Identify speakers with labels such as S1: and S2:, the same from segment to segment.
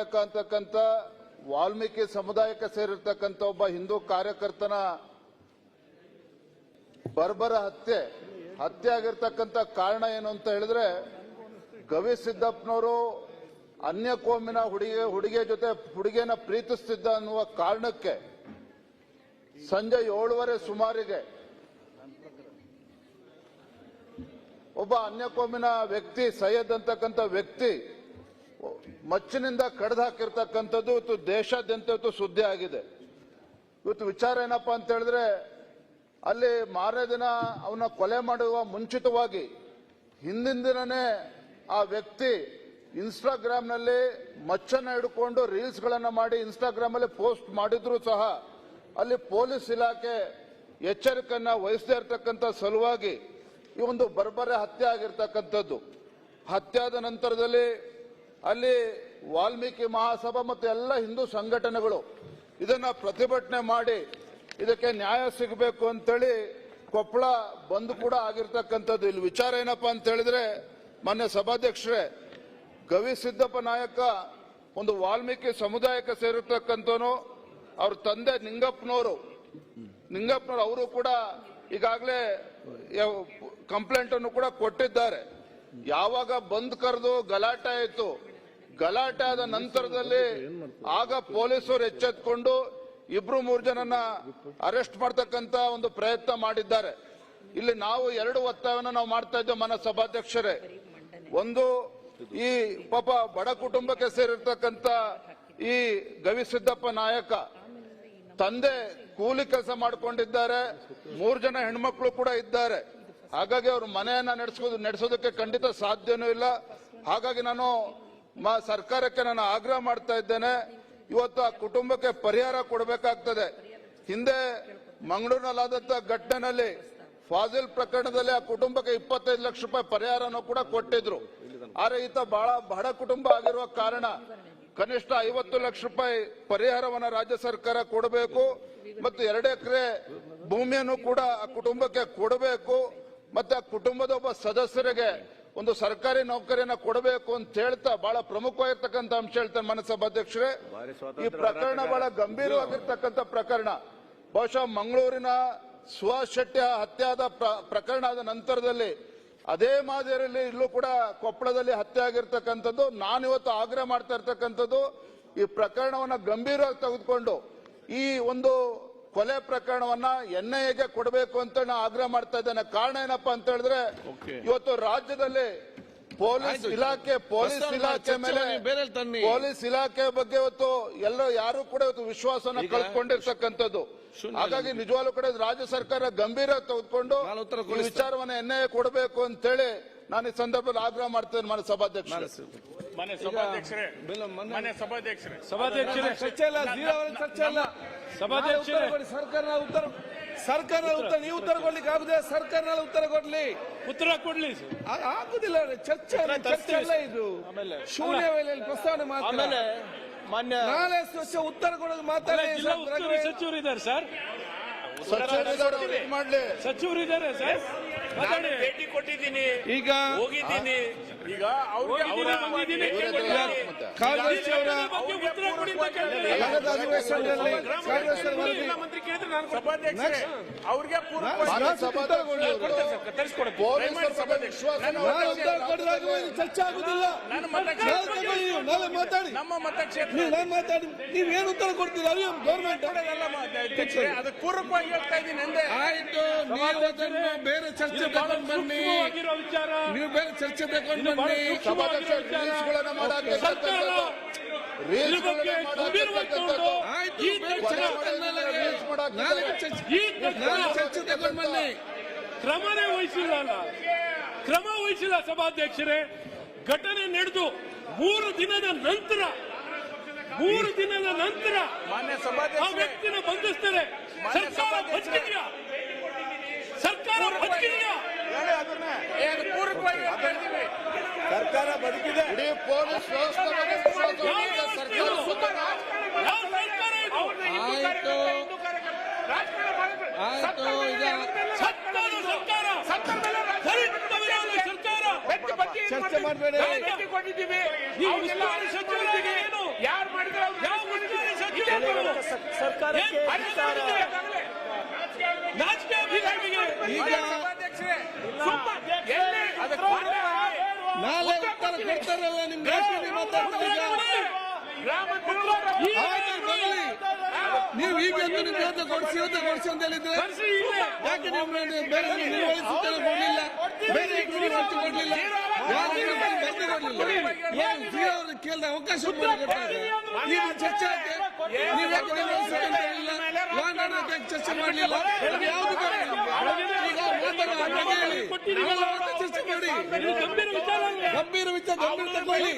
S1: ನಾಯಕ ಅಂತಕ್ಕಂಥ, ವಾಲ್ಮೀಕಿ ಸಮುದಾಯಕ್ಕೆ ಸೇರಿರ್ತಕ್ಕಂಥ ಒಬ್ಬ ಹಿಂದೂ ಕಾರ್ಯಕರ್ತನ ಬರ್ಬರ ಹತ್ಯೆ ಹತ್ಯೆ ಆಗಿರ್ತಕ್ಕಂಥ ಕಾರಣ ಏನು ಅಂತ ಹೇಳಿದ್ರೆ, ಗವಿ ಸಿದ್ದಪ್ಪನವರು ಅನ್ಯ ಕೋಮಿನ ಹುಡುಗಿ, ಹುಡುಗಿಯ ಜೊತೆ ಹುಡುಗಿಯನ್ನ ಪ್ರೀತಿಸ್ತಿದ್ದ ಅನ್ನುವ ಕಾರಣಕ್ಕೆ ಸಂಜೆ ಏಳುವರೆ ಸುಮಾರಿಗೆ ಒಬ್ಬ ಅನ್ಯ ಕೋಮಿನ ವ್ಯಕ್ತಿ, ಸೈಯದ್ ಅಂತಕ್ಕಂಥ ವ್ಯಕ್ತಿ ಮಚ್ಚಿನಿಂದ ಕಡ್ದು ಹಾಕಿರ್ತಕ್ಕಂಥದ್ದು ಇವತ್ತು ದೇಶಾದ್ಯಂತ ಇವತ್ತು ಸುದ್ದಿ ಆಗಿದೆ. ಇವತ್ತು ವಿಚಾರ ಏನಪ್ಪ ಅಂತ ಹೇಳಿದ್ರೆ, ಅಲ್ಲಿ ಮಾರನೇ ದಿನ ಅವನ ಕೊಲೆ ಮಾಡುವ ಮುಂಚಿತವಾಗಿ ಹಿಂದಿನ ದಿನನೇ ಆ ವ್ಯಕ್ತಿ ಇನ್ಸ್ಟಾಗ್ರಾಮ್ನಲ್ಲಿ ಮಚ್ಚನ್ನ ಹಿಡ್ಕೊಂಡು ರೀಲ್ಸ್ಗಳನ್ನ ಮಾಡಿ ಇನ್ಸ್ಟಾಗ್ರಾಮ್ ಅಲ್ಲಿ ಪೋಸ್ಟ್ ಮಾಡಿದ್ರು ಸಹ ಅಲ್ಲಿ ಪೊಲೀಸ್ ಇಲಾಖೆ ಎಚ್ಚರಿಕೆಯನ್ನ ವಹಿಸದೇ ಇರತಕ್ಕಂಥ ಸಲುವಾಗಿ ಈ ಒಂದು ಬರ್ಬರೆ ಹತ್ಯೆ ಆಗಿರ್ತಕ್ಕಂಥದ್ದು. ಹತ್ಯಾದ ನಂತರದಲ್ಲಿ ಅಲ್ಲಿ ವಾಲ್ಮೀಕಿ ಮಹಾಸಭಾ ಮತ್ತು ಎಲ್ಲ ಹಿಂದೂ ಸಂಘಟನೆಗಳು ಇದನ್ನ ಪ್ರತಿಭಟನೆ ಮಾಡಿ ಇದಕ್ಕೆ ನ್ಯಾಯ ಸಿಗಬೇಕು ಅಂತೇಳಿ ಕೊಪ್ಪಳ ಬಂದ್ ಕೂಡ ಆಗಿರ್ತಕ್ಕಂಥದ್ದು. ಇಲ್ಲಿ ವಿಚಾರ ಏನಪ್ಪಾ ಅಂತ ಹೇಳಿದ್ರೆ ಮೊನ್ನೆ ಸಭಾಧ್ಯಕ್ಷರೇ, ಗವಿ ಸಿದ್ದಪ್ಪ ನಾಯಕ ಒಂದು ವಾಲ್ಮೀಕಿ ಸಮುದಾಯಕ್ಕೆ ಸೇರಿರ್ತಕ್ಕಂಥವನು, ಅವ್ರ ತಂದೆ ನಿಂಗಪ್ಪನವರು. ನಿಂಗಪ್ಪನವರು ಅವರು ಕೂಡ ಈಗಾಗಲೇ ಕಂಪ್ಲೇಂಟ್ ಅನ್ನು ಕೂಡ ಕೊಟ್ಟಿದ್ದಾರೆ. ಯಾವಾಗ ಬಂದ್ ಕರೆದು ಗಲಾಟೆ ಆಯಿತು ಗಲಾಟೆ ಆದ ನಂತರದಲ್ಲಿ ಆಗ ಪೊಲೀಸರು ಎಚ್ಚೆತ್ಕೊಂಡು ಇಬ್ರು ಮೂರು ಜನನ ಅರೆಸ್ಟ್ ಮಾಡ್ತಕ್ಕಂತ ಒಂದು ಪ್ರಯತ್ನ ಮಾಡಿದ್ದಾರೆ. ಇಲ್ಲಿ ನಾವು ಎರಡು ಒತ್ತಾಯವನ್ನು ನಾವು ಮಾಡ್ತಾ ಇದ್ದೇವೆ ಮನ ಸಭಾಧ್ಯಕ್ಷರೇ. ಒಂದು ಈ ಪಾಪ ಬಡ ಕುಟುಂಬಕ್ಕೆ ಸೇರಿರ್ತಕ್ಕಂತ ಈ ಗವಿಸಿದ್ದಪ್ಪ ನಾಯಕ ತಂದೆ ಕೂಲಿ ಕೆಲಸ ಮಾಡ್ಕೊಂಡಿದ್ದಾರೆ, ಮೂರು ಜನ ಹೆಣ್ಮಕ್ಳು ಕೂಡ ಇದ್ದಾರೆ. ಹಾಗಾಗಿ ಅವ್ರ ಮನೆಯನ್ನ ನಡೆಸೋದು ನಡೆಸೋದಕ್ಕೆ ಖಂಡಿತ ಸಾಧ್ಯನೂ ಇಲ್ಲ. ಹಾಗಾಗಿ ನಾನು ಸರ್ಕಾರಕ್ಕೆ ನಾನು ಆಗ್ರಹ ಮಾಡ್ತಾ ಇದ್ದೇನೆ. ಇವತ್ತು ಆ ಕುಟುಂಬಕ್ಕೆ ಪರಿಹಾರ ಕೊಡಬೇಕಾಗ್ತದೆ. ಹಿಂದೆ ಮಂಗಳೂರಿನಲ್ಲಾದಂತಹ ಘಟನೆಯಲ್ಲಿ ಫಾಜಿಲ್ ಪ್ರಕರಣದಲ್ಲಿ ಆ ಕುಟುಂಬಕ್ಕೆ ಇಪ್ಪತ್ತೈದು ಲಕ್ಷ ರೂಪಾಯಿ ಪರಿಹಾರನೂ ಕೂಡ ಕೊಟ್ಟಿದ್ರು. ಆದರೆ ಈತ ಬಹಳ ಬಡ ಕುಟುಂಬ ಆಗಿರುವ ಕಾರಣ ಕನಿಷ್ಠ ಐವತ್ತು ಲಕ್ಷ ರೂಪಾಯಿ ಪರಿಹಾರವನ್ನು ರಾಜ್ಯ ಸರ್ಕಾರ ಕೊಡಬೇಕು. ಮತ್ತು ಎರಡು ಎಕರೆ ಭೂಮಿಯನ್ನು ಕೂಡ ಆ ಕುಟುಂಬಕ್ಕೆ ಕೊಡಬೇಕು. ಮತ್ತೆ ಆ ಕುಟುಂಬದ ಒಬ್ಬ ಸದಸ್ಯರಿಗೆ ಒಂದು ಸರ್ಕಾರಿ ನೌಕರಿಯನ್ನ ಕೊಡಬೇಕು ಅಂತ ಹೇಳ್ತಾ ಬಹಳ ಪ್ರಮುಖವಾಗಿರ್ತಕ್ಕಂಥ ಅಂಶ ಹೇಳ್ತಾರೆ ಮನಸಭಾಧ್ಯಕ್ಷರೇ ಈ ಪ್ರಕರಣ ಬಹಳ ಗಂಭೀರವಾಗಿರ್ತಕ್ಕಂಥ ಪ್ರಕರಣ. ಬಹುಶಃ ಮಂಗಳೂರಿನ ಶೆಟ್ಟಿ ಹತ್ಯೆ ಆದ ಪ್ರ- ಪ್ರಕರಣ ಆದ ನಂತರದಲ್ಲಿ ಅದೇ ಮಾದರಿಯಲ್ಲಿ ಇಲ್ಲೂ ಕೂಡ ಕೊಪ್ಪಳದಲ್ಲಿ ಹತ್ಯೆ ಆಗಿರ್ತಕ್ಕಂಥದ್ದು ನಾನು ಇವತ್ತು ಆಗ್ರಹ ಮಾಡ್ತಾ ಇರ್ತಕ್ಕಂಥದ್ದು ಈ ಪ್ರಕರಣವನ್ನ ಗಂಭೀರವಾಗಿ ತೆಗೆದುಕೊಂಡು ಈ ಒಂದು ಕೊಲೆ ಪ್ರಕರಣವನ್ನ ಎನ್ಐಎಗೆ ಕೊಡಬೇಕು ಅಂತ ನಾನು ಆಗ್ರಹ ಮಾಡ್ತಾ ಇದ್ದೇನೆ. ಕಾರಣ ಏನಪ್ಪಾ ಅಂತ ಹೇಳಿದ್ರೆ ಇವತ್ತು ರಾಜ್ಯದಲ್ಲಿ ಪೊಲೀಸ್ ಇಲಾಖೆ ಪೊಲೀಸ್ ಇಲಾಖೆ ಮೇಲೆ. ಪೊಲೀಸ್ ಇಲಾಖೆ ಬಗ್ಗೆ ಇವತ್ತು ಎಲ್ಲ ಯಾರು ಕೂಡ ಇವತ್ತು ವಿಶ್ವಾಸನ ಕಳ್ಕೊಂಡಿರ್ತಕ್ಕಂಥದ್ದು. ಹಾಗಾಗಿ ನಿಜವಾಗ್ಲೂ ಕೂಡ ರಾಜ್ಯ ಸರ್ಕಾರ ಗಂಭೀರ ತೆಗೆದುಕೊಂಡು. ವಿಚಾರವನ್ನ ಎನ್ಐಎ ಕೊಡಬೇಕು ಅಂತೇಳಿ ನಾನು ಈ ಸಂದರ್ಭದಲ್ಲಿ ಆಗ್ರಹ ಮಾಡ್ತೇನೆ ಮಾನ್ಯ ಸಭಾಧ್ಯಕ್ಷ
S2: ಮನೆ ಸಭಾಧ್ಯಕ್ಷರೇ ಮನೆ ಸಭಾಧ್ಯಕ್ಷರೇ.
S3: ಸಭಾಧ್ಯಕ್ಷರೇ.
S4: ಚರ್ಚೆ ಇಲ್ಲ ಜೀರೋ ಅವರ ಚರ್ಚೆ ಇಲ್ಲ.
S3: ಸಭಾಧ್ಯಕ್ಷರೇ.
S4: ಸರ್ಕಾರ ಉತ್ತರ ಸರ್ಕಾರ ಉತ್ತರ ನೀವು ಉತ್ತರ ಕೊಡ್ಲಿಕ್ಕೆ ಆಗುದೇ ಸರ್ಕಾರ ಉತ್ತರ ಕೊಡ್ಲಿ.
S3: ಉತ್ತರ ಕೊಡ್ಲಿ
S4: ಆಗುದಿಲ್ಲ ಚರ್ಚೆ ಚರ್ಚೆ ಅಲ್ಲ ಇದು. ಶೂನ್ಯ ವೇಳೆಯಲ್ಲಿ ಪ್ರಸ್ತಾವನೆ ಮಾತ್ರ.
S5: ಮಾನ್ಯ
S4: ನಾಳೆ ಸ್ವಚ್ಛ ಉತ್ತರ ಕೊಡೋದು ಮಾತಾಡಿ
S3: ಸಚಿವರು ಇದ್ದಾರೆ ಸರ್. ಸಚಿವರು ಇದ್ದಾರೆ ಸರ್.
S2: ಭೇಟಿ ಕೊಟ್ಟಿದ್ದೀನಿ.
S4: ಈಗ
S2: ಹೋಗಿದ್ದೀನಿ. ಈಗ ಅವ್ರಿಗೆ
S4: ಚರ್ಚೆ ಆಗುದಿಲ್ಲ. ಮಾತಾಡಿ.
S2: ನಮ್ಮ ಮತಕ್ಷೇತ್ರ
S4: ನೀವು ನಾನು ಮಾತಾಡಿ. ನೀವ್ ಏನು ಉತ್ತರ ಕೊಡ್ತೀರಾ? ಅಯ್ಯೋ ಗೌರ್ಮೆಂಟ್
S2: ಅದಕ್ಕೆ ಪೂರ್ವಕವಾಗಿ ಹೇಳ್ತಾ ಇದ್ದೀನಿ
S4: ಆಯ್ತು ಬೇರೆ ಚರ್ಚೆ
S3: ಬಹಳ
S4: ಬನ್ನಿ
S3: ವಿಚಾರ.
S4: ನೀವು ಬೇರೆ ಚರ್ಚೆ
S3: ಬೇಕು
S4: ಬನ್ನಿ.
S1: ಸಭಾಧ್ಯಕ್ಷ ರೀಲ್ಸ್ಗಳನ್ನ
S4: ಚರ್ಚೆ ಚರ್ಚೆ ತಗೊಂಡು ಬನ್ನಿ.
S3: ಕ್ರಮನೇ ವಹಿಸಿಲ್ಲ ಕ್ರಮ ವಹಿಸಿಲ್ಲ ಸಭಾಧ್ಯಕ್ಷರೇ. ಘಟನೆ ನಡೆದು ಮೂರು ದಿನದ ನಂತರ ಮೂರು ದಿನದ ನಂತರ
S2: ಮಾನ್ಯ
S3: ಆ
S2: ಸಭಾಧ್ಯಕ್ಷರೇ
S3: ವ್ಯಕ್ತಿನ ಬಂಧಿಸ್ತಾರೆ ಸರ್ಕಾರ ಬದುಕಿದೆಯಾ
S2: ಹೇಳಿ ಅದನ್ನ ಏ, ಅದು ಪೂರ್ವಕವಾಗಿ ಹೇಳ್ತಾ ಇದ್ದೀವಿ
S4: ಸರ್ಕಾರ ಬದುಕಿದೆ.
S1: ಇಡೀ ಪೊಲೀಸ್ ವ್ಯವಸ್ಥೆ
S4: ಚರ್ಚೆ ಮಾಡಬೇಡಿ.
S3: ಸಚಿವರಾಗಿ ಏನು?
S2: ಯಾವ
S3: ಸರ್ಕಾರಕ್ಕೆ ನಾಚಿಕೆ ಆಗ್ಬೇಕು ನಿಮಗೆ.
S4: ಈಗ
S2: ಸಭಾಧ್ಯಕ್ಷರೇ
S3: ಸುಮ್ಮನೆ
S2: ಎಲ್ಲಿ ಅದಕ್ಕೆ
S4: ನಾಳೆ ಉತ್ತರ ಕೊಡ್ತಾರಲ್ಲ ನಿಮ್ಗೆ ಯಾಕೆ ನೀವು ಈಗ? ನೀವು ಈಗ ಅಂತ ಕೊಡಿಸಿ ಅಂತ ಕೊಡ್ಸಿ ಅಂತ ಹೇಳಿದ್ರೆ. ಯಾಕೆ ನೀವು ಬೇರೆ ನಿರ್ವಹಣೆ ಸೂಚನೆ ಕೊಡ್ಲಿಲ್ಲ? ಬೇರೆ ಖರ್ಚು ಕೊಡ್ಲಿಲ್ಲ? ಯಾರು ನೀವು ಕೊಡ್ಲಿಲ್ಲ? ಜಿ ಅವ್ರಿಗೆ ಕೇಳಿದ ಅವಕಾಶ ಈಗ ಚರ್ಚೆ ನೀವು ಯಾಕೆ ಚರ್ಚೆ ಮಾಡಲಿಲ್ಲ? ಯಾವುದು ಈಗ ಮಾತಾಡೋ ಹೇಳಿ. ಚರ್ಚೆ ಮಾಡಿ
S3: ಗಂಭೀರ ವಿಚಾರ.
S4: ಗಂಭೀರ ತಗೊಳ್ಳಿ.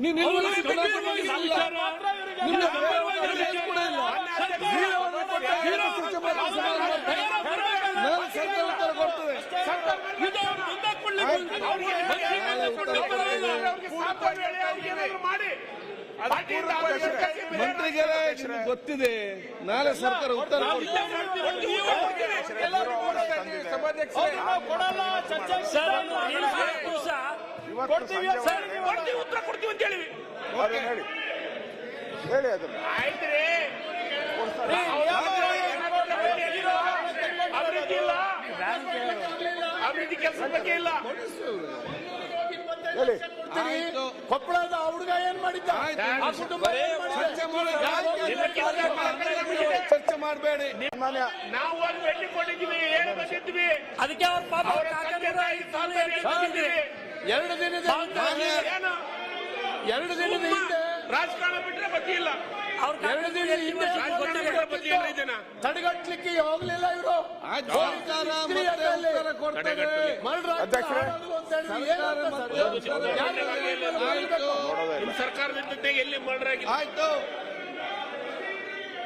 S4: ನೀವು ಇಲ್ಲ. ಸರ್ಕಾರ ಉತ್ತರ ಕೊಡ್ತದೆ.
S2: ಮಾಡಿ.
S4: ಗೊತ್ತಿದೆ ನಾಳೆ ಸರ್ಕಾರ ಉತ್ತರ
S3: ಉತ್ತರ ಕೊಡ್ತೀವಿ ಅಂತ ಹೇಳಿ.
S2: ಆಯ್ತ್ರಿ. ಅಭಿವೃದ್ಧಿ ಇಲ್ಲ. ಅಭಿವೃದ್ಧಿ ಕೆಲಸ ಬಗ್ಗೆ ಇಲ್ಲ.
S4: ಆಯ್ತು.
S6: ಕೊಪ್ಪಳದ ಆ ಹುಡುಗ ಏನ್ ಮಾಡಿದ್ದ. ಆ ಕುಟುಂಬ ಏನ್ ಮಾಡಿದೆ?
S4: ಚರ್ಚೆ ಮಾಡಿ. ಚರ್ಚೆ ಮಾಡಬೇಡಿ.
S2: ನಾವು
S5: ಅದಕ್ಕೆ ಅವ್ರ ಪಾಪ
S2: ಅವರ
S5: ಕಾಕಂದ್ರ
S6: ಎರಡು ದಿನದ ಹಿಂದೆ
S2: ಏನು?
S6: ಎರಡು ದಿನದ ಹಿಂದೆ
S2: ರಾಜಕಾರಣ ಬಿಟ್ರೆ ಬಗ್ಗೆ
S6: ತಡೆಗಟ್ಲಿಕ್ಕೆ ಹೋಗ್ಲಿಲ್ಲ ಇವರು?
S2: ಸರ್ಕಾರದ ಜೊತೆಗೆ ಎಲ್ಲಿ ಮರ್ಡರ್
S4: ಆಯ್ತು.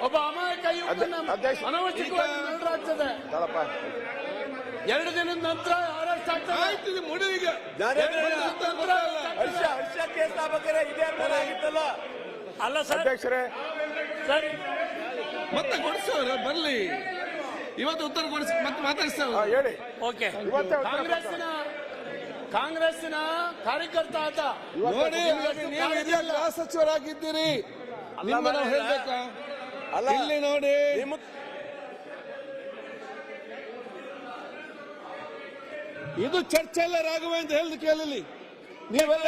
S6: ಒಬ್ಬ ಅಮಾಯಕ ಅನವಶ್ಯಕವಾಗಿ ಮರ್ಡರ್ ಆಗ್ತದೆ. ಎರಡು ದಿನದ ನಂತರ ಅರೆಸ್ಟ್ ಆಗ್ತದೆ.
S4: ಮುಡಿಗೆ ಹರ್ಷ ಹರ್ಷ ಕೇಸ್ ಎರಡು ಸುತ್ತ ಗೊತ್ತಲ್ಲ.
S5: ಅಲ್ಲ ಸರ್. ಸರ್.
S4: ಮತ್ತೆ ಕೊಡಿಸೋರ ಬರ್ಲಿ. ಇವತ್ತು ಉತ್ತರ ಕೊಡಿಸಿ ಮತ್ತೆ ಮಾತಾಡಿಸ್ತೇವೆ
S5: ಓಕೆ.
S6: ಕಾಂಗ್ರೆಸ್ಸಿನ ಕಾಂಗ್ರೆಸ್ಸಿನ ಕಾರ್ಯಕರ್ತ ಆತ
S4: ನೋಡಿ ನೀವು ಇದೆಲ್ಲ ಸಚಿವರಾಗಿದ್ದೀರಿ. ನಿಮ್ಮ ನಾವು ಹೇಳ್ಬೇಕಾ? ಇಲ್ಲಿ ನೋಡಿ. ಇದು ಚರ್ಚೆ ಎಲ್ಲ ರಾಘವೇಂದ್ರ ಹೇಳಿದ ಕೇಳಲಿ. ನೀವೆಲ್ಲ